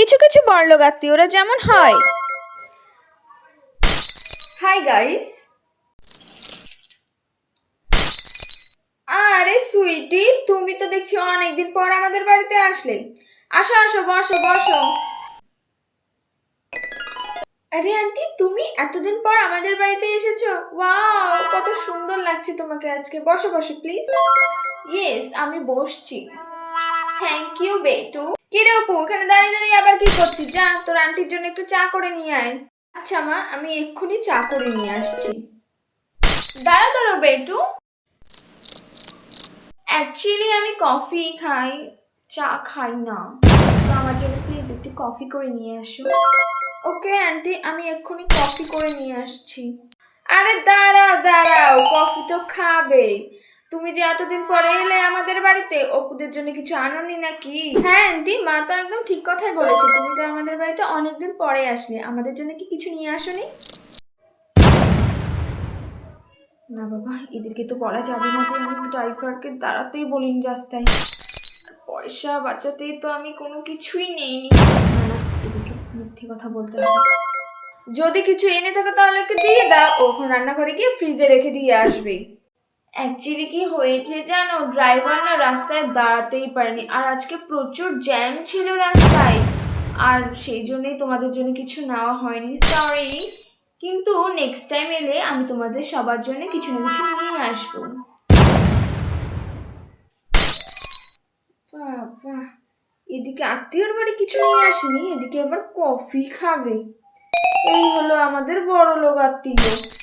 কিছু কিছু বড়লোক আত্মীয়রা যেমন হয়। হাই গাইস আরে সুইটি তুমি তো দেখছি অনেকদিন পর আমাদের বাড়িতে আসলে। আসো আসো, বসো বসো। আরে আন্টি তুমি এতদিন পর আমাদের বাড়িতে এসেছ? ওয়াও কত সুন্দর লাগছে তোমাকে আজকে। বসো বসো প্লিজ ইয়েস আমি বসছি। থ্যাংক ইউ বেটু। কি অপু দাঁড়িয়ে দাঁড়িয়ে আবার কি করছিস? যা, তোর আন্টির জন্য একটু চা করে নিয়ে আয়। আচ্ছা মা, আমি এক্ষুনি চা করে নিয়ে আসছি। দাঁড়ো বেটু অ্যাকচুয়ালি আমি কফি খাই, চা খাই না। তো আমার জন্য প্লিজ একটু কফি করে নিয়ে আসো। ওকে আন্টি আমি এক্ষুনি কফি করে নিয়ে আসছি। আরে দাঁড়াও দাঁড়াও কফি তো খাবে। তুমি যে এতদিন পরে এলে আমাদের বাড়িতে, অপুদের জন্য কিছু আনোনি নাকি? হ্যাঁ আন্টি, মা তো একদম ঠিক কথাই বলেছে। তুমি তো আমাদের বাড়িতে অনেকদিন পরে আসলে। আমাদের জন্য কি কিছু নিয়ে আসোনি? না বাবা, এদেরকে তো বলা যাবে না যে আমি ড্রাইভারকে দাঁড়াতেই বলিনি রাস্তায়। পয়সা বাঁচাতেই তো আমি কোনো কিছুই নেইনি। এদেরকে মিথ্যে কথা বলতে হবে। যদি কিছু এনে থাকে তাহলে ওকে দিয়ে দাও। ও এখন রান্নাঘরে গিয়ে ফ্রিজে রেখে দিয়ে আসবে। অ্যাকচুয়ালি কি হয়েছে জানো? ড্রাইভার না রাস্তায় দাঁড়াতেই পারেনি। আর আজকে প্রচুর জ্যাম ছিল রাস্তায়। আর সেই জন্যই তোমাদের জন্য কিছু নেওয়া হয়নি। সরি কিন্তু নেক্সট টাইম এলে আমি তোমাদের সবার জন্য কিছু না কিছু নিয়ে আসব। এদিকে আত্মীয়র বাড়ি কিছু নিয়ে আসেনি, এদিকে আবার কফি খাবে। এই হলো আমাদের বড় লোক আত্মীয়।